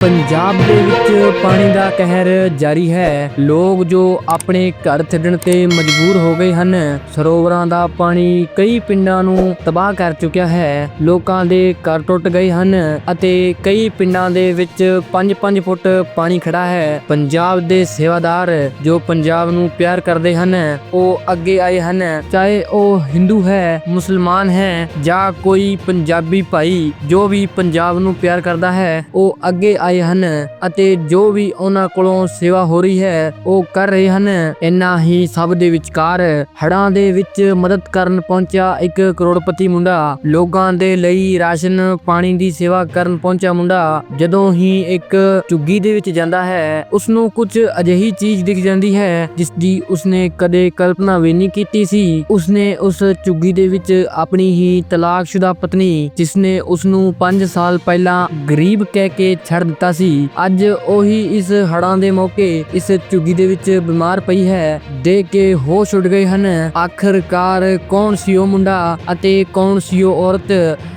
ਪੰਜਾਬ ਦੇ ਵਿੱਚ ਪਾਣੀ ਦਾ ਕਹਿਰ ਜਾਰੀ ਹੈ। ਲੋਕ ਜੋ ਆਪਣੇ ਘਰ ਛੱਡਣ ਤੇ ਮਜਬੂਰ ਹੋ ਗਏ ਹਨ, ਸਰੋਵਰਾਂ ਦਾ ਪਾਣੀ ਕਈ ਪਿੰਡਾਂ ਨੂੰ ਤਬਾਹ ਕਰ ਚੁੱਕਿਆ ਹੈ। ਲੋਕਾਂ ਦੇ ਘਰ ਟੁੱਟ ਗਏ ਹਨ ਅਤੇ ਕਈ ਪਿੰਡਾਂ ਦੇ ਵਿੱਚ 5-5 ਫੁੱਟ ਪਾਣੀ ਖੜਾ ਹੈ। ਪੰਜਾਬ ਦੇ ਸੇਵਾਦਾਰ ਜੋ ਪੰਜਾਬ ਨੂੰ ਪਿਆਰ ਕਰਦੇ ਹਨ, ਉਹ ਅੱਗੇ ਆਏ ਹਨ। ਚਾਹੇ ਉਹ ਹਿੰਦੂ ਹੈ, ਮੁਸਲਮਾਨ ਹੈ ਜਾਂ ਕੋਈ ਪੰਜਾਬੀ ਭਾਈ ਜੋ ਵੀ ਪੰਜਾਬ ਨੂੰ ਪਿਆਰ ਕਰਦਾ ਹੈ, ਉਹ ਅੱਗੇ ਆਏ ਹਨ ਅਤੇ ਜੋ ਵੀ ਉਹਨਾਂ ਕੋਲੋਂ ਸੇਵਾ ਹੋ ਰਹੀ ਹੈ, ਉਹ ਕਰ ਰਹੇ ਹਨ। ਇੰਨਾ ਹੀ ਸਭ ਦੇ ਵਿਚਕਾਰ ਹੜਾਂ ਦੇ ਵਿੱਚ ਮਦਦ ਕਰਨ ਪਹੁੰਚਿਆ ਇੱਕ ਕਰੋੜਪਤੀ ਮੁੰਡਾ। ਲੋਕਾਂ ਦੇ ਲਈ ਰਾਸ਼ਨ, ਪਾਣੀ ਦੀ ਸੇਵਾ ਕਰਨ ਪਹੁੰਚਿਆ ਮੁੰਡਾ। ਜਦੋਂ ਹੀ ਇੱਕ ਝੁੱਗੀ ਦੇ ਵਿੱਚ ਜਾਂਦਾ ਹੈ ਉਸ ਨੂੰ ਕੁਝ ਅਜਿਹੀ ਚੀਜ਼ ਦਿਖ ਜਾਂਦੀ ਹੈ ਜਿਸ ਦੀ ਉਸਨੇ ਕਦੇ ਕਲਪਨਾ ਵੀ ਨਹੀਂ ਕੀਤੀ ਸੀ। ਉਸਨੇ ਉਸ ਝੁੱਗੀ ਦੇ ਵਿੱਚ ਆਪਣੀ ਹੀ ਤਲਾਕਸ਼ੁਦਾ ਪਤਨੀ, ਜਿਸਨੇ ਉਸ ਨੂੰ 5 ਸਾਲ ਪਹਿਲਾਂ ਗਰੀਬ ਕਹਿ ਕੇ ਛੱਡ ਦਿੱਤਾ ਸੀ। ਅੱਜ ਉਹੀ ਇਸ ਹੜਾਂ ਦੇ ਮੌਕੇ ਇਸ ਝੁੱਗੀ ਦੇ ਵਿੱਚ ਬਿਮਾਰ ਪਈ ਹੈ। ਦੇਖ ਕੇ ਹੋਸ਼ ਉੱਡ ਗਏ ਹਨ। ਆਖਰਕਾਰ ਕੌਣ ਸੀ ਉਹ ਮੁੰਡਾ ਅਤੇ ਕੌਣ ਸੀ ਉਹ ਔਰਤ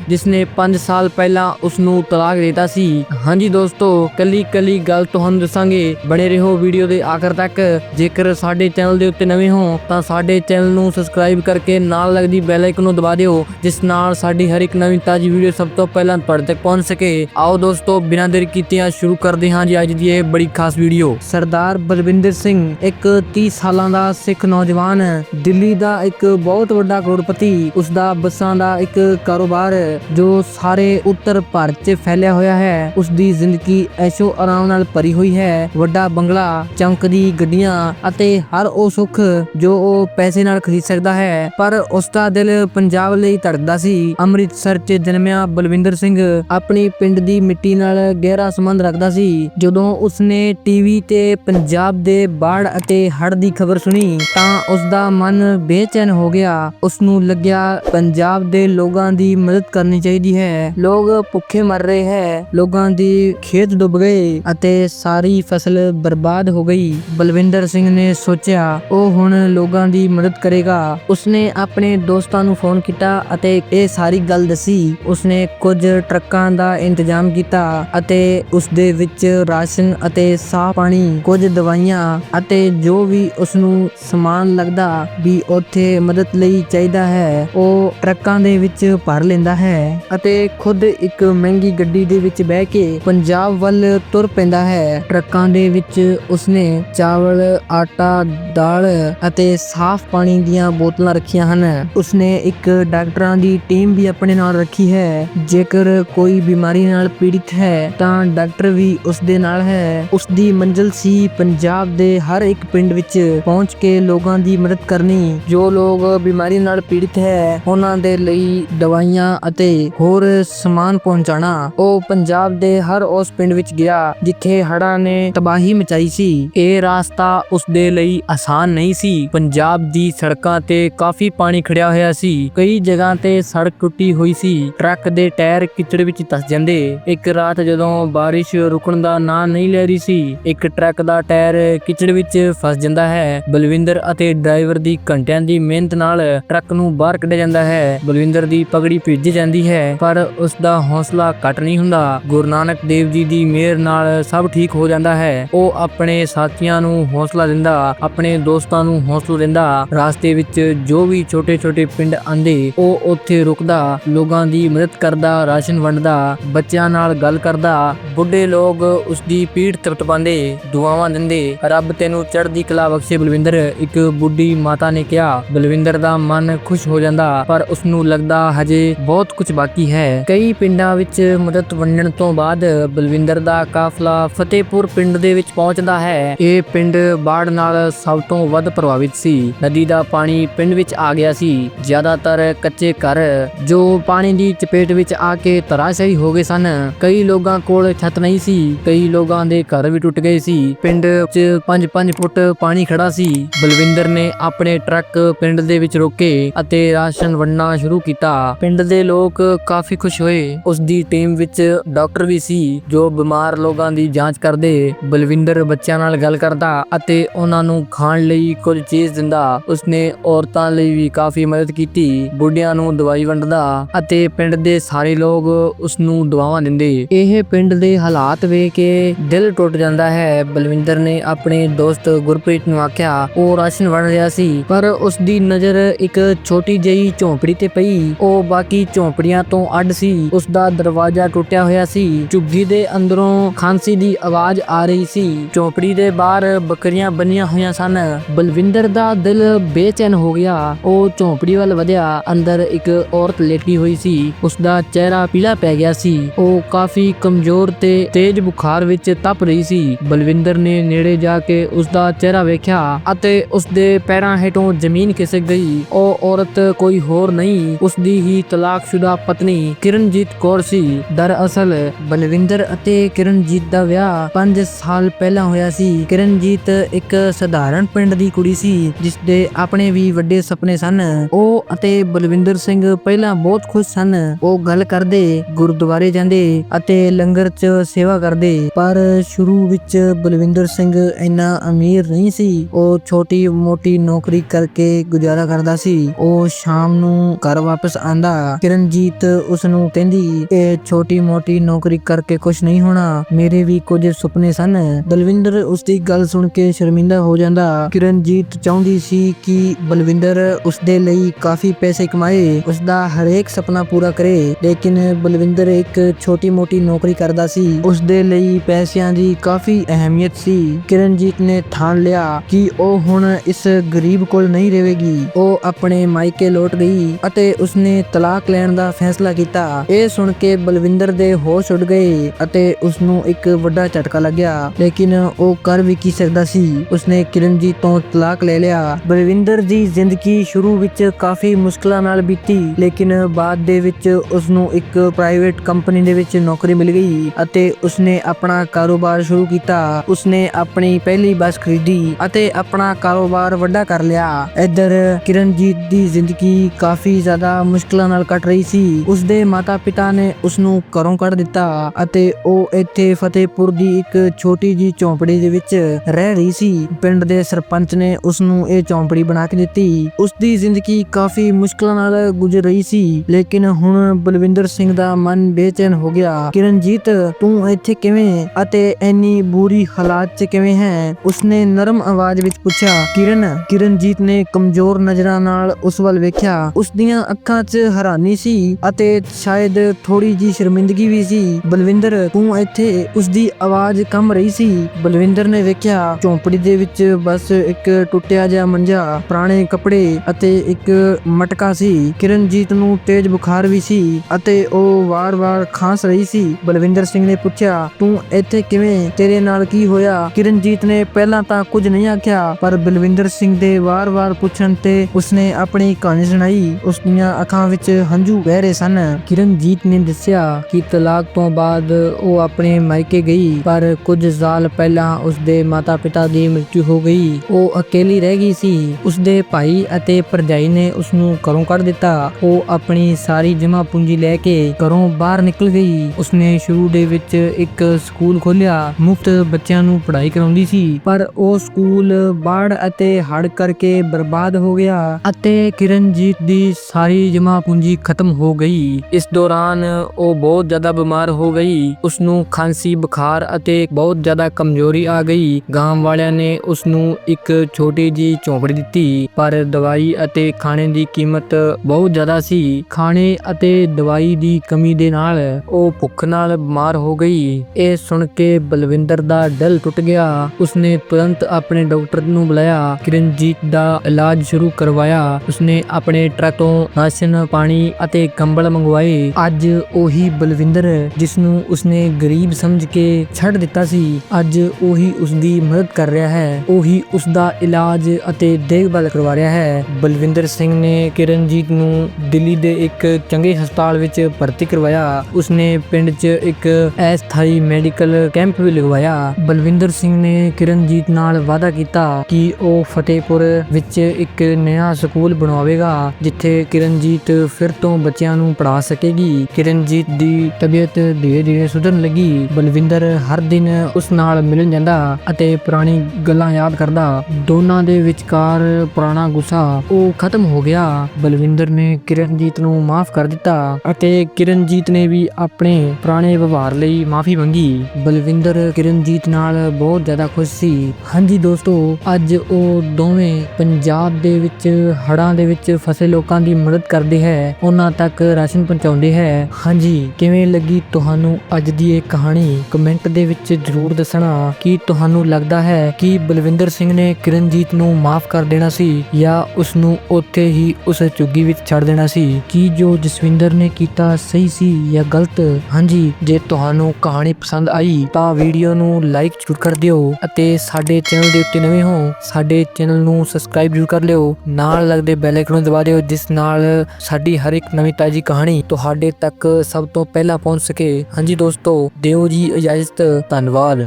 ਜਿਸ ਨੇ 5 ਸਾਲ ਪਹਿਲਾਂ ਉਸ ਨੂੰ ਤਲਾਕ ਦਿੱਤਾ ਸੀ। ਹਾਂਜੀ ਦੋਸਤੋ ਕੱਲੀ ਕੱਲੀ ਗੱਲ ਤੁਹਾਨੂੰ ਦੱਸਾਂਗੇ। ਬਣੇ ਰਹੋ ਵੀਡੀਓ ਦੇ ਆਖਰ ਤੱਕ। ਜੇਕਰ ਸਾਡੇ ਚੈਨਲ ਦੇ ਉੱਤੇ ਨਵੇਂ ਹੋ, ਤਾਂ ਸਾਡੇ ਚੈਨਲ ਨੂੰ ਸਬਸਕ੍ਰਾਈਬ ਕਰਕੇ ਨਾਲ ਲੱਗਦੀ ਬੈਲ ਆਈਕਨ ਨੂੰ ਦਬਾ ਦਿਓ, ਜਿਸ ਨਾਲ ਸਾਡੀ ਹਰ ਇੱਕ ਨਵੀਂ ਤਾਜ਼ੀ ਵੀਡੀਓ ਸਭ ਤੋਂ ਪਹਿਲਾਂ ਤੁਹਾਡੇ ਤੱਕ ਪਹੁੰਚ ਸਕੇ। ਆਓ ਦੋਸਤੋ, ਬਿਨਾਂ ਦੇਰ ਕੀਤਿਆਂ ਸ਼ੁਰੂ ਕਰਦੇ ਹਾਂ ਜੀ ਅੱਜ ਦੀ ਇਹ ਬੜੀ ਖਾਸ ਵੀਡੀਓ। ਸਰਦਾਰ ਬਲਵਿੰਦਰ ਸਿੰਘ, ਇੱਕ 30 ਸਾਲਾਂ ਦਾ ਸਿੱਖ ਨੌਜਵਾਨ, ਦਿੱਲੀ ਦਾ ਇੱਕ ਬਹੁਤ ਵੱਡਾ ਕਰੋੜਪਤੀ ਉਸ ਦਾ ਬੱਸਾਂ ਦਾ ਇੱਕ ਕਾਰੋਬਾਰ ਜੋ ਸਾਰੇ ਉੱਤਰ ਭਾਰਤ 'ਚ ਫੈਲਿਆ ਹੋਇਆ ਹੈ। ਉਸ ਦੀ ਜ਼ਿੰਦਗੀ ਐਸ਼ੋ ਆਰਾਮ ਨਾਲ ਭਰੀ ਹੋਈ ਹੈ। ਵੱਡਾ ਬੰਗਲਾ ਚਮਕਦੀ ਗੱਡੀਆਂ ਅਤੇ ਹਰ ਉਹ ਸੁੱਖ ਜੋ ਉਹ ਪੈਸੇ ਨਾਲ ਖਰੀਦ ਸਕਦਾ ਹੈ। ਪਰ ਉਸ ਦਾ ਦਿਲ ਪੰਜਾਬ ਲਈ ਧੜਕਦਾ ਸੀ। ਅੰਮ੍ਰਿਤਸਰ 'ਚ ਜਨਮਿਆ ਬਲਵਿੰਦਰ ਸਿੰਘ ਆਪਣੀ ਪਿੰਡ ਦੀ ਮਿੱਟੀ ਨਾਲ ਗਹਿਰਾ ਸੰਬੰਧ ਰੱਖਦਾ ਸੀ। ਜਦੋਂ ਉਸਨੇ ਟੀਵੀ ਤੇ ਪੰਜਾਬ ਦੇ ਬਾੜ ਅਤੇ ਹੜ੍ਹ ਦੀ ਖਬਰ ਸੁਣੀ, ਤਾਂ ਉਸ ਦਾ ਮਨ ਬੇਚੈਨ ਹੋ ਗਿਆ। ਉਸ ਨੂੰ ਲੱਗਿਆ ਪੰਜਾਬ ਦੇ ਲੋਕਾਂ ਦੀ ਮਦਦ ਕਰਨੀ ਚਾਹੀਦੀ ਹੈ। ਲੋਕ ਭੁੱਖੇ ਮਰ ਰਹੇ ਹੈ। ਲੋਕਾਂ ਦੀ ਖੇਤ ਡੁੱਬ ਗਏ ਅਤੇ ਸਾਰੀ ਫਸਲ ਬਰਬਾਦ ਹੋ ਗਈ। ਬਲਵਿੰਦਰ ਸਿੰਘ ਨੇ ਸੋਚਿਆ, ਉਹ ਹੁਣ ਲੋਕਾਂ ਦੀ ਮਦਦ ਕਰੇਗਾ। ਉਸਨੇ ਆਪਣੇ ਦੋਸਤਾਂ ਨੂੰ ਫੋਨ ਕੀਤਾ ਅਤੇ ਇਹ ਸਾਰੀ ਗੱਲ ਦੱਸੀ। ਉਸਨੇ ਕੁਝ ਟਰੱਕਾਂ ਦਾ ਇੰਤਜ਼ਾਮ ਕੀਤਾ ਅਤੇ ਉਸ ਦੇ ਵਿੱਚ ਰਾਸ਼ਨ ਅਤੇ ਸਾਫ਼ ਪਾਣੀ, ਕੁਝ ਦਵਾਈਆਂ ਅਤੇ ਜੋ ਵੀ ਉਸ ਨੂੰ ਸਮਾਨ ਲੱਗਦਾ ਵੀ ਉੱਥੇ ਮਦਦ ਲਈ ਚਾਹੀਦਾ ਹੈ, ਉਹ ਟਰੱਕਾਂ ਦੇ ਵਿੱਚ ਭਰ ਲੈਂਦਾ ਹੈ ਅਤੇ ਖੁਦ ਇੱਕ ਮਹਿੰਗੀ ਗੱਡੀ ਦੇ ਵਿੱਚ ਬਹਿ ਕੇ ਪੰਜਾਬ ਵੱਲ ਤੁਰ ਪੈਂਦਾ ਹੈ। ਟਰੱਕਾਂ ਦੇ ਵਿੱਚ ਉਸਨੇ ਚਾਵਲ, ਆਟਾ, ਦਾਲ ਅਤੇ ਸਾਫ਼ ਪਾਣੀ ਦੀਆਂ ਬੋਤਲਾਂ ਰੱਖੀਆਂ ਹਨ। ਉਸਨੇ ਇੱਕ ਡਾਕਟਰਾਂ ਦੀ ਟੀਮ ਵੀ ਆਪਣੇ ਨਾਲ ਰੱਖੀ ਹੈ। ਜੇਕਰ ਕੋਈ ਬਿਮਾਰੀ ਨਾਲ ਪੀੜਿਤ ਹੈ, ਤਾਂ ਡਾਕਟਰ ਵੀ ਉਸ ਦੇ ਨਾਲ ਹੈ। ਉਸ ਦੀ ਮੰਜ਼ਿਲ ਸੀ ਪੰਜਾਬ ਦੇ ਹਰ ਇੱਕ ਪਿੰਡ ਵਿੱਚ ਪਹੁੰਚ ਕੇ ਲੋਕਾਂ ਦੀ ਮਦਦ ਕਰਨੀ। ਜੋ ਲੋਕ ਬਿਮਾਰੀ ਨਾਲ ਪੀੜਿਤ ਹੈ, ਉਹਨਾਂ ਦੇ ਲਈ ਦਵਾਈਆਂ ਅਤੇ ਹੋਰ ਸਮਾਨ ਪਹੁੰਚਾਣਾ ਉਹ ਪੰਜਾਬ ਦੇ ਹਰ ਉਸ ਪਿੰਡ ਵਿੱਚ ਗਿਆ ਜਿੱਥੇ ਹੜ੍ਹਾਂ ਨੇ ਤਬਾਹੀ ਮਚਾਈ ਸੀ। ਇਹ ਰਾਸਤਾ ਉਸ ਦੇ ਲਈ ਆਸਾਨ ਨਹੀਂ ਸੀ। ਪੰਜਾਬ ਦੀ ਸੜਕਾਂ ਤੇ ਕਾਫੀ ਪਾਣੀ ਖੜਿਆ ਹੋਇਆ ਸੀ। ਕਈ ਜਗ੍ਹਾ ਤੇ ਸੜਕ ਟੁੱਟੀ ਹੋਈ ਸੀ। ਟਰੱਕ ਦੇ ਟਾਇਰ ਕਿਚੜ ਵਿੱਚ ਧਸ ਜਾਂਦੇ। ਇੱਕ ਰਾਤ ਜਦੋਂ ਬਾਰਿਸ਼ ਰੁਕਣ ਦਾ ਨਾਂ ਨਹੀਂ ਲੈ ਰਹੀ ਸੀ। ਇੱਕ ਟਰੱਕ ਦਾ ਟਾਇਰ ਕਿਚੜ ਵਿੱਚ ਫਸ ਜਾਂਦਾ ਹੈ। ਬਲਵਿੰਦਰ ਅਤੇ ਡਰਾਈਵਰ ਦੀ ਘੰਟਿਆਂ ਦੀ ਮਿਹਨਤ ਨਾਲ ਟਰੱਕ ਨੂੰ ਬਾਹਰ ਕੱਢਿਆ ਜਾਂਦਾ ਹੈ। ਬਲਵਿੰਦਰ ਦੀ ਪਗੜੀ ਭਿੱਜ ਜਾਂਦੀ ਹੈ, ਪਰ ਉਸ ਦਾ ਹੌਸਲਾ ਘਟ ਨਹੀਂ ਹੁੰਦਾ। ਗੁਰੂ ਨਾਨਕ ਦੇਵ ਜੀ ਦੀ ਮਿਹਰ ਨਾਲ ਸਭ ਠੀਕ ਹੋ ਜਾਂਦਾ ਹੈ। ਉਹ ਆਪਣੇ ਸਾਥੀਆਂ ਨੂੰ ਹੌਸਲਾ ਦਿੰਦਾ, ਆਪਣੇ ਦੋਸਤਾਂ ਨੂੰ ਹੌਸਲਾ ਦਿੰਦਾ। ਰਾਸਤੇ ਵਿੱਚ ਜੋ ਵੀ ਛੋਟੇ-ਛੋਟੇ ਪਿੰਡ ਆਂਦੇ ਉਹ ਉੱਥੇ ਰੁਕਦਾ, ਲੋਕਾਂ ਦੀ ਮਦਦ ਕਰਦਾ, ਰਾਸ਼ਨ ਵੰਡਦਾ, ਬੱਚਿਆਂ ਨਾਲ ਗੱਲ ਕਰਦਾ ਬੁੱਢੇ ਲੋਕ ਉਸ ਦੀ ਪੀੜ ਤਪਤਪਾਉਂਦੇ ਦੁਆਵਾਂ ਦਿੰਦੇ। ਰੱਬ ਤੈਨੂੰ ਚੜ੍ਹਦੀ ਕਲਾ ਬਖਸ਼ੇ ਬਲਵਿੰਦਰ, ਇੱਕ ਬੁੱਢੀ ਮਾਤਾ ਨੇ ਕਿਹਾ, ਬਲਵਿੰਦਰ ਦਾ ਮਨ ਖੁਸ਼ ਹੋ ਜਾਂਦਾ, ਪਰ ਉਸ ਨੂੰ ਲੱਗਦਾ ਹਜੇ ਬਹੁਤ ਕੁਝ ਬਾਕੀ ਹੈ। ਕਈ ਪਿੰਡਾਂ ਵਿੱਚ ਮਦਦ ਵੰਡਣ ਤੋਂ ਬਾਅਦ ਬਲਵਿੰਦਰ ਦਾ ਕਾਫਲਾ ਫਤਿਹਪੁਰ ਪਿੰਡ ਦੇ ਵਿੱਚ ਪਹੁੰਚਦਾ ਹੈ। ਇਹ ਪਿੰਡ ਬਾੜ ਨਾਲ ਸਭ ਤੋਂ ਵੱਧ ਪ੍ਰਭਾਵਿਤ ਸੀ। ਨਦੀ ਦਾ ਪਾਣੀ ਪਿੰਡ ਵਿੱਚ ਆ ਗਿਆ ਸੀ। ਜ਼ਿਆਦਾਤਰ ਕੱਚੇ ਘਰ ਜੋ ਪਾਣੀ ਦੀ ਚਪੇਟ ਵਿੱਚ ਆ ਕੇ ਤਰਾਸ਼ਾਈ ਹੋ ਗਏ ਸਨ। ਕਈ ਲੋਕਾਂ ਕੋਲ ਛੱਤ ਨਹੀਂ ਸੀ। ਕਈ ਲੋਕਾਂ ਦੇ ਘਰ ਵੀ ਟੁੱਟ ਗਏ ਸੀ। ਪਿੰਡ 'ਚ 5-5 ਫੁੱਟ ਪਾਣੀ ਖੜਾ ਸੀ। ਬਲਵਿੰਦਰ ਨੇ ਆਪਣੇ ਟਰੱਕ ਪਿੰਡ ਦੇ ਵਿੱਚ ਰੋਕੇ ਅਤੇ ਰਾਸ਼ਨ ਵੰਡਣਾ ਸ਼ੁਰੂ ਕੀਤਾ। ਪਿੰਡ ਦੇ ਲੋਕ ਕਾਫੀ ਖੁਸ਼ ਹੋਏ। ਉਸ ਦੀ ਟੀਮ ਵਿੱਚ ਡਾਕਟਰ ਵੀ ਸੀ, ਜੋ ਬਿਮਾਰ ਲੋਕਾਂ ਦੀ ਜਾਂਚ ਕਰਦੇ ਬਲਵਿੰਦਰ ਬੱਚਿਆਂ ਨਾਲ ਗੱਲ ਕਰਦਾ ਅਤੇ ਉਹਨਾਂ ਨੂੰ ਖਾਣ ਲਈ ਕੁਝ ਚੀਜ਼ ਦਿੰਦਾ। ਉਸਨੇ ਔਰਤਾਂ ਲਈ ਵੀ ਕਾਫੀ ਮਦਦ ਕੀਤੀ। ਬੁੱਢਿਆਂ ਨੂੰ ਦਵਾਈ ਵੰਡਦਾ ਅਤੇ ਪਿੰਡ ਦੇ ਸਾਰੇ ਲੋਕ ਉਸ ਨੂੰ ਦੁਆਵਾਂ ਦਿੰਦੇ। ਇਹ ਪਿੰਡ ਦੇ ਦੇ ਹਾਲਾਤ ਵੇਖ ਕੇ ਦਿਲ ਟੁੱਟ ਜਾਂਦਾ ਹੈ। ਬਲਵਿੰਦਰ ਨੇ ਆਪਣੇ ਦੋਸਤ ਗੁਰਪ੍ਰੀਤ ਨੂੰ ਆਖਿਆ, ਉਹ ਰਾਸ਼ਨ ਵੰਡ ਰਿਹਾ ਸੀ, ਪਰ ਉਸ ਦੀ ਨਜ਼ਰ ਇੱਕ ਛੋਟੀ ਜਿਹੀ ਝੌਂਪੜੀ ਤੇ ਪਈ। ਉਹ ਬਾਕੀ ਝੌਂਪੜੀਆਂ ਤੋਂ ਅੱਡ ਸੀ। ਉਸ ਦਾ ਦਰਵਾਜ਼ਾ ਟੁੱਟਿਆ ਹੋਇਆ ਸੀ। ਝੁੱਗੀ ਦੇ ਅੰਦਰੋਂ ਖਾਂਸੀ ਦੀ ਆਵਾਜ਼ ਆ ਰਹੀ ਸੀ। ਝੌਂਪੜੀ ਦੇ ਬਾਹਰ ਬੱਕਰੀਆਂ ਬੰਨੀਆਂ ਹੋਈਆਂ ਸਨ। ਬਲਵਿੰਦਰ ਦਾ ਦਿਲ ਬੇਚੈਨ ਹੋ ਗਿਆ। ਉਹ ਝੌਂਪੜੀ ਵੱਲ ਵਧਿਆ। ਅੰਦਰ ਇੱਕ ਔਰਤ ਲੇਟੀ ਹੋਈ ਸੀ। ਉਸ ਦਾ ਚਿਹਰਾ ਪੀਲਾ ਪੈ ਗਿਆ ਸੀ। ਉਹ ਕਾਫੀ ਕਮਜ਼ੋਰ ਤੇ ਤੇਜ਼ ਬੁਖਾਰ ਵਿੱਚ ਤਪ ਰਹੀ ਸੀ। ਬਲਵਿੰਦਰ ਨੇ ਨੇੜੇ ਜਾ ਕੇ ਉਸ ਦਾ ਚਿਹਰਾ ਵੇਖਿਆ ਅਤੇ ਉਸ ਦੇ ਪੈਰਾਂ ਹੇਠੋਂ ਜ਼ਮੀਨ ਖਿਸਕ ਗਈ। ਉਹ ਔਰਤ ਕੋਈ ਹੋਰ ਨਹੀਂ ਉਸ ਦੀ ਹੀ ਤਲਾਕਸ਼ੁਦਾ ਪਤਨੀ ਕਿਰਨਜੀਤ ਕੌਰ ਸੀ। ਦਰਅਸਲ ਬਲਵਿੰਦਰ ਅਤੇ ਕਿਰਨਜੀਤ ਦਾ ਵਿਆਹ 5 ਸਾਲ ਪਹਿਲਾਂ ਹੋਇਆ ਸੀ। ਕਿਰਨਜੀਤ ਇੱਕ ਸਧਾਰਨ ਪਿੰਡ ਦੀ ਕੁੜੀ ਸੀ ਜਿਸ ਦੇ ਆਪਣੇ ਵੀ ਵੱਡੇ ਸੁਪਨੇ ਸਨ। ਉਹ ਅਤੇ ਬਲਵਿੰਦਰ ਸਿੰਘ ਪਹਿਲਾਂ ਬਹੁਤ ਖੁਸ਼ ਸਨ। ਉਹ ਗੱਲ ਕਰਦੇ, ਗੁਰਦੁਆਰੇ ਜਾਂਦੇ ਅਤੇ ਲੰਗਰ 'ਚ ਸੇਵਾ ਕਰਦੇ। ਪਰ ਸ਼ੁਰੂ ਵਿੱਚ ਬਲਵਿੰਦਰ ਸਿੰਘ ਇੰਨਾ ਅਮੀਰ ਨਹੀਂ ਸੀ। ਉਹ ਛੋਟੀ ਮੋਟੀ ਨੌਕਰੀ ਕਰਕੇ ਗੁਜ਼ਾਰਾ ਕਰਦਾ ਸੀ। ਉਹ ਸ਼ਾਮ ਨੂੰ ਘਰ ਵਾਪਸ ਆਂਦਾ। ਕਿਰਨਜੀਤ ਉਸ ਨੂੰ ਕਹਿੰਦੀ, ਇਹ ਛੋਟੀ ਮੋਟੀ ਨੌਕਰੀ ਕਰਕੇ ਕੁਝ ਨਹੀਂ ਹੋਣਾ। ਮੇਰੇ ਵੀ ਕੁਝ ਸੁਪਨੇ ਸਨ। ਬਲਵਿੰਦਰ ਉਸ ਦੀ ਗੱਲ ਸੁਣ ਕੇ ਸ਼ਰਮਿੰਦਾ ਹੋ ਜਾਂਦਾ। ਕਿਰਨਜੀਤ ਚਾਹੁੰਦੀ ਸੀ ਕਿ ਬਲਵਿੰਦਰ ਉਸ ਦੇ ਲਈ ਕਾਫੀ ਪੈਸੇ ਕਮਾਏ। ਉਸ ਦਾ ਹਰੇਕ ਸੁਪਨਾ ਪੂਰਾ ਕਰੇ। ਲੇਕਿਨ ਬਲਵਿੰਦਰ ਇੱਕ ਛੋਟੀ ਮੋਟੀ ਨੌਕਰੀ ਕਰਦਾ ਸੀ। ਉਸ ਦੇ ਲਈ ਪੈਸਿਆਂ ਦੀ ਕਾਫੀ ਅਹਿਮੀਅਤ ਸੀ। ਕਿਰਨਜੀਤ ਨੇ ਠਾਣ ਲਿਆ ਕਿ ਉਹ ਹੁਣ ਇਸ ਗਰੀਬ ਕੋਲ ਨਹੀਂ ਰਹੇਗੀ। ਉਹ ਆਪਣੇ ਮਾਇਕੇ ਲੌਟ ਗਈ ਅਤੇ ਉਸਨੇ ਤਲਾਕ ਲੈਣ ਦਾ ਫੈਸਲਾ ਕੀਤਾ। ਇਹ ਸੁਣ ਕੇ ਬਲਵਿੰਦਰ ਦੇ ਹੋਸ਼ ਉੱਡ ਗਏ ਅਤੇ ਉਸ ਨੂੰ ਇੱਕ ਵੱਡਾ ਝਟਕਾ ਲੱਗਿਆ। ਲੇਕਿਨ ਉਹ ਕਰ ਵੀ ਕੀ ਸਕਦਾ ਸੀ? ਉਸਨੇ ਕਿਰਨਜੀਤ ਤੋਂ ਤਲਾਕ ਲੈ ਲਿਆ। ਬਲਵਿੰਦਰ ਦੀ ਜ਼ਿੰਦਗੀ ਸ਼ੁਰੂ ਵਿੱਚ ਕਾਫੀ ਮੁਸ਼ਕਲਾਂ ਨਾਲ ਬੀਤੀ। ਲੇਕਿਨ ਬਾਅਦ ਦੇ ਵਿੱਚ ਉਸ ਨੂੰ ਇੱਕ ਪ੍ਰਾਈਵੇਟ ਕੰਪਨੀ ਦੇ ਵਿੱਚ ਨੌਕਰੀ ਮਿਲ ਗਈ ਅਤੇ ਉਸਨੇ ਆਪਣਾ ਕਾਰੋਬਾਰ ਸ਼ੁਰੂ ਕੀਤਾ। ਉਸਨੇ ਆਪਣੀ ਪਹਿਲੀ ਬੱਸ ਖਰੀਦੀ ਅਤੇ ਆਪਣਾ ਕਾਰੋਬਾਰ ਵੱਡਾ ਕਰ ਲਿਆ। ਇੱਧਰ ਕਿਰਨਜੀਤ ਦੀ ਜ਼ਿੰਦਗੀ ਕਾਫੀ ਜ਼ਿਆਦਾ ਮੁਸ਼ਕਲਾਂ ਨਾਲ ਕੱਟ ਰਹੀ ਸੀ। ਉਸਦੇ ਮਾਤਾ-ਪਿਤਾ ਨੇ ਉਸ ਨੂੰ ਘਰੋਂ ਕੱਢ ਦਿੱਤਾ ਅਤੇ ਉਹ ਇੱਥੇ ਫਤਿਹਪੁਰ ਦੀ ਇੱਕ ਛੋਟੀ ਜੀ ਝੌਂਪੜੀ ਦੇ ਵਿੱਚ ਰਹਿ ਰਹੀ ਸੀ। ਪਿੰਡ ਦੇ ਸਰਪੰਚ ਨੇ ਉਸ ਨੂੰ ਇਹ ਚੌਂਪੜੀ ਬਣਾ ਕੇ ਦਿੱਤੀ। ਉਸ ਦੀ ਜ਼ਿੰਦਗੀ ਕਾਫੀ ਮੁਸ਼ਕਲਾਂ ਨਾਲ ਗੁਜ਼ਰ ਰਹੀ ਸੀ, ਲੇਕਿਨ ਹੁਣ ਬਲਵਿੰਦਰ ਸਿੰਘ ਦਾ ਮਨ ਬੇਚੈਨ ਹੋ ਗਿਆ। ਕਿਰਨਜੀਤ ਤੂੰ ਇੱਥੇ ਕਿਵੇਂ ਅਤੇ ਇੰਨੀ ਬੁਰੀ ਹਾਲਾਤ 'ਚ ਕਿਵੇਂ ਹੈ? ਉਸਨੇ ਨਰਮ ਆਵਾਜ਼ ਵਿੱਚ ਪੁੱਛਿਆ, ਕਿਰਨ, ਕਿਰਨਜੀਤ ਨੇ ਕਮਜ਼ੋਰ ਨਜ਼ਰਾਂ ਨਾਲ ਉਸ ਵੱਲ ਵੇਖਿਆ। ਉਸ ਦੀਆਂ ਅੱਖਾਂ 'ਚ ਹੈਰਾਨੀ ਸੀ ਅਤੇ ਸ਼ਾਇਦ ਥੋੜੀ ਜੀ ਸ਼ਰਮਿੰਦਗੀ ਵੀ ਸੀ। ਬਲਵਿੰਦਰ, ਤੂੰ ਇੱਥੇ ਉਸ ਦੀ ਆਵਾਜ਼ ਕੰਬ ਰਹੀ ਸੀ? ਬਲਵਿੰਦਰ ਨੇ ਵੇਖਿਆ, ਝੌਂਪੜੀ ਦੇ ਵਿੱਚ ਬਸ ਇੱਕ ਟੁੱਟਿਆ ਜਿਹਾ ਮੰਜਾ, ਪੁਰਾਣੇ ਕੱਪੜੇ ਅਤੇ ਇੱਕ ਮਟਕਾ ਸੀ। ਕਿਰਨਜੀਤ ਨੂੰ ਤੇਜ਼ ਬੁਖਾਰ ਵੀ ਸੀ ਅਤੇ ਉਹ ਵਾਰ-ਵਾਰ ਖਾਂਸ ਰਹੀ ਸੀ। ਬਲਵਿੰਦਰ ਸਿੰਘ ਨੇ ਪੁੱਛਿਆ, ਤੂੰ ਇੱਥੇ ਕਿਵੇਂ? ਤੇਰੇ ਨਾਲ ਕੀ ਹੋਇਆ? ਕਿਰਨਜੀਤ ਨੇ ਪਹਿਲਾਂ ਤਾਂ ਕੁਝ ਨਹੀਂ ਆਖਿਆ, ਪਰ ਬਲਵਿੰਦਰ ਸਿੰਘ ਦੇ ਵਾਰ-ਵਾਰ ਪੁੱਛਣ ਤੇ ਉਸਨੇ ਆਪਣੀ ਕਹਾਣੀ ਸੁਣਾਈ। ਉਸ ਦੀਆਂ ਅੱਖਾਂ ਵਿੱਚ ਹੰਝੂ ਵਹਿ ਰਹੇ ਸਨ। ਕਿਰਨਜੀਤ ਨੇ ਦੱਸਿਆ ਕਿ ਤਲਾਕ ਤੋਂ ਬਾਅਦ ਉਹ ਆਪਣੇ ਮਾਇਕੇ ਗਈ, ਪਰ ਕੁਝ ਸਾਲ ਪਹਿਲਾਂ ਉਸਦੇ ਮਾਤਾ-ਪਿਤਾ ਦੀ ਮ੍ਰਿਤੂ ਹੋ ਗਈ। ਉਹ ਇਕੱਲੀ ਰਹਿ ਗਈ ਸੀ। ਉਸਦੇ ਭਾਈ ਅਤੇ ਭਰਜਾਈ ਨੇ ਉਸ ਨੂੰ ਘਰੋਂ ਕੱਢ ਦਿੱਤਾ। ਉਹ ਆਪਣੀ ਸਾਰੀ ਜਮ੍ਹਾਂ ਪੂੰਜੀ ਲੈ ਕੇ ਘਰੋਂ ਬਾਹਰ ਨਿਕਲ ਗਈ। ਉਸਨੇ ਸ਼ੁਰੂ ਦੇ ਵਿੱਚ ਇੱਕ ਸਕੂਲ ਖੋਲਿਆ ਮੁਫਤ ਬੱਚਿਆਂ ਨੂੰ ਪੜ੍ਹਾਈ ਕਰਾਉਂਦੀ ਸੀ, ਪਰ ਉਹ ਸਕੂਲ ਬਾੜ ਅਤੇ ਹੜ ਕਰਕੇ ਬਰਬਾਦ ਹੋ ਗਿਆ ਅਤੇ ਕਿਰਨਜੀਤ ਦੀ ਸਾਰੀ ਜਮਾ ਪੂੰਜੀ ਖਤਮ ਹੋ ਗਈ। ਇਸ ਦੌਰਾਨ ਉਹ ਬਹੁਤ ਜ਼ਿਆਦਾ ਬਿਮਾਰ ਹੋ ਗਈ। ਉਸ ਨੂੰ ਖਾਂਸੀ, ਬੁਖਾਰ ਅਤੇ ਬਹੁਤ ਜ਼ਿਆਦਾ ਕਮਜ਼ੋਰੀ ਆ ਗਈ। ਗਾਂਵ ਵਾਲਿਆਂ ਨੇ ਉਸ ਨੂੰ ਇੱਕ ਛੋਟੀ ਜੀ ਝੌਂਪੜੀ ਦਿੱਤੀ, ਪਰ ਦਵਾਈ ਅਤੇ ਖਾਣੇ ਦੀ ਕੀਮਤ ਬਹੁਤ ਜ਼ਿਆਦਾ ਸੀ। ਖਾਣੇ ਅਤੇ ਦਵਾਈ ਦੀ ਕਮੀ ਦੇ ਨਾਲ ਉਹ ਭੁੱਖ ਨਾਲ ਬਿਮਾਰ ਹੋ ਗਈ। ਇਹ ਸੁਣ ਕੇ ਬਲਵਿੰਦਰ ਦਾ ਦਿਲ ਟੁੱਟ ਗਿਆ। ਉਸਨੇ ਤੁਰੰਤ ਆਪਣੇ ਡਾਕਟਰ ਨੂੰ ਬੁਲਾਇਆ। ਕਿਰਨਜੀਤ ਦਾ ਇਲਾਜ ਸ਼ੁਰੂ ਕਰਵਾਇਆ। ਉਸਨੇ ਆਪਣੇ ਟਰੱਕ ਤੋਂ ਰਾਸ਼ਨ, ਪਾਣੀ ਅਤੇ ਕੰਬਲ ਮੰਗਵਾਏ। ਅੱਜ ਉਹੀ ਬਲਵਿੰਦਰ ਜਿਸ ਨੂੰ ਉਸਨੇ ਗਰੀਬ ਸਮਝ ਕੇ ਛੱਡ ਦਿੱਤਾ ਸੀ, ਅੱਜ ਉਹੀ ਉਸਦੀ ਮਦਦ ਕਰ ਰਿਹਾ ਹੈ। ਉਹੀ ਉਸਦਾ ਇਲਾਜ ਅਤੇ ਦੇਖਭਾਲ ਕਰਵਾ ਰਿਹਾ ਹੈ। ਬਲਵਿੰਦਰ ਸਿੰਘ ਨੇ ਕਿਰਨਜੀਤ ਨੂੰ ਦਿੱਲੀ ਦੇ ਇੱਕ ਚੰਗੇ ਹਸਪਤਾਲ ਵਿੱਚ ਭਰਤੀ ਕਰਵਾਇਆ। ਉਸਨੇ ਪਿੰਡ 'ਚ ਇੱਕ ਅਸਥਾਈ ਮੈਡੀਕਲ ਕੈਂਪ ਵੀ ਲਗਵਾਇਆ। ਬਲਵਿੰਦਰ ਸਿੰਘ ਨੇ ਕਿਰਨਜੀਤ ਨਾਲ ਵਾਅਦਾ ਕੀਤਾ ਕਿ ਉਹ ਫਤਿਹਪੁਰ ਵਿੱਚ ਇੱਕ ਨਵਾਂ ਸਕੂਲ ਬਣਾਵੇਗਾ, ਜਿੱਥੇ ਕਿਰਨਜੀਤ ਫਿਰ ਤੋਂ ਬੱਚਿਆਂ ਨੂੰ ਪੜ੍ਹਾ ਸਕੇਗੀ। ਕਿਰਨਜੀਤ ਦੀ ਤਬੀਅਤ ਧੀਰੇ ਧੀਰੇ ਸੁਧਰਨ ਲੱਗੀ। ਬਲਵਿੰਦਰ ਹਰ ਦਿਨ ਉਸ ਨਾਲ ਮਿਲਣ ਜਾਂਦਾ ਅਤੇ ਪੁਰਾਣੀ ਗੱਲਾਂ ਯਾਦ ਕਰਦਾ। ਦੋਨਾਂ ਦੇ ਵਿਚਕਾਰ ਪੁਰਾਣਾ ਗੁੱਸਾ ਉਹ ਖਤਮ ਹੋ ਗਿਆ। ਬਲਵਿੰਦਰ ਨੇ ਕਿਰਨਜੀਤ ਨੂੰ ਮਾਫ ਕਰ ਦਿੱਤਾ ਅਤੇ ਕਿਰਨਜੀਤ ਨੇ ਵੀ ਆਪਣੇ ਪੁਰਾਣੇ ਵਿਵਹਾਰ ਲਈ ਮਾਫੀ ਮੰਗੀ। ਬਲਵਿੰਦਰ ਕਿਰਨਜੀਤ ਨਾਲ ਬਹੁਤ ਜ਼ਿਆਦਾ ਖੁਸ਼ ਸੀ। ਹਾਂਜੀ ਦੋਸਤੋ, ਅੱਜ ਉਹ ਦੋਵੇਂ ਪੰਜਾਬ ਦੇ ਵਿੱਚ, ਹੜ੍ਹਾਂ ਦੇ ਵਿੱਚ ਫਸੇ ਲੋਕਾਂ ਦੀ ਮਦਦ ਕਰਦੇ ਹੈ। ਉਹਨਾਂ ਤੱਕ ਰਾਸ਼ਨ ਪਹੁੰਚਾਉਂਦੇ ਹੈ। ਹਾਂਜੀ, ਕਿਵੇਂ ਲੱਗੀ ਤੁਹਾਨੂੰ ਅੱਜ ਦੀ ਇਹ ਕਹਾਣੀ? ਕਮੈਂਟ ਦੇ ਵਿੱਚ ਜਰੂਰ ਦੱਸਣਾ ਕਿ ਤੁਹਾਨੂੰ ਲੱਗਦਾ ਹੈ ਕਿ ਬਲਵਿੰਦਰ ਸਿੰਘ ਨੇ ਕਿਰਨਜੀਤ ਨੂੰ ਮਾਫ ਕਰ ਦੇਣਾ ਸੀ ਜਾਂ ਉਸ ਨੂੰ ਉੱਥੇ ਹੀ ਉਸ ਚੁੱਗੀ ਵਿੱਚ ਛੱਡ ਦੇਣਾ ਸੀ। ਕਿ ਜੋ ਜਸਵਿੰਦਰ ਨੇ ਕੀਤਾ ਸਹੀ ਸੀ ਜਾਂ ਗਲਤ? ਹਾਂਜੀ, ਜੇ ਤੁਹਾਨੂੰ ਤੁਹਾਨੂੰ ਕਹਾਣੀ ਪਸੰਦ ਆਈ ਤਾਂ ਵੀਡੀਓ ਨੂੰ ਲਾਈਕ ਜ਼ਰੂਰ ਕਰ ਦਿਓ ਅਤੇ ਸਾਡੇ ਚੈਨਲ ਦੇ ਉੱਤੇ ਨਵੇਂ ਹੋ ਸਾਡੇ ਚੈਨਲ ਨੂੰ ਸਬਸਕ੍ਰਾਈਬ ਜ਼ਰੂਰ ਕਰ ਲਿਓ। ਨਾਲ ਲੱਗਦੇ ਬੈਲ ਆਈਕਨ ਨੂੰ ਦਬਾ ਦਿਓ, ਜਿਸ ਨਾਲ ਸਾਡੀ ਹਰ ਇੱਕ ਨਵੀਂ ਤਾਜੀ ਕਹਾਣੀ ਤੁਹਾਡੇ ਤੱਕ ਸਭ ਤੋਂ ਪਹਿਲਾਂ ਪਹੁੰਚ ਸਕੇ। ਹਾਂਜੀ ਦੋਸਤੋ, ਦਿਓ ਜੀ ਇਜਾਜ਼ਤ, ਧੰਨਵਾਦ।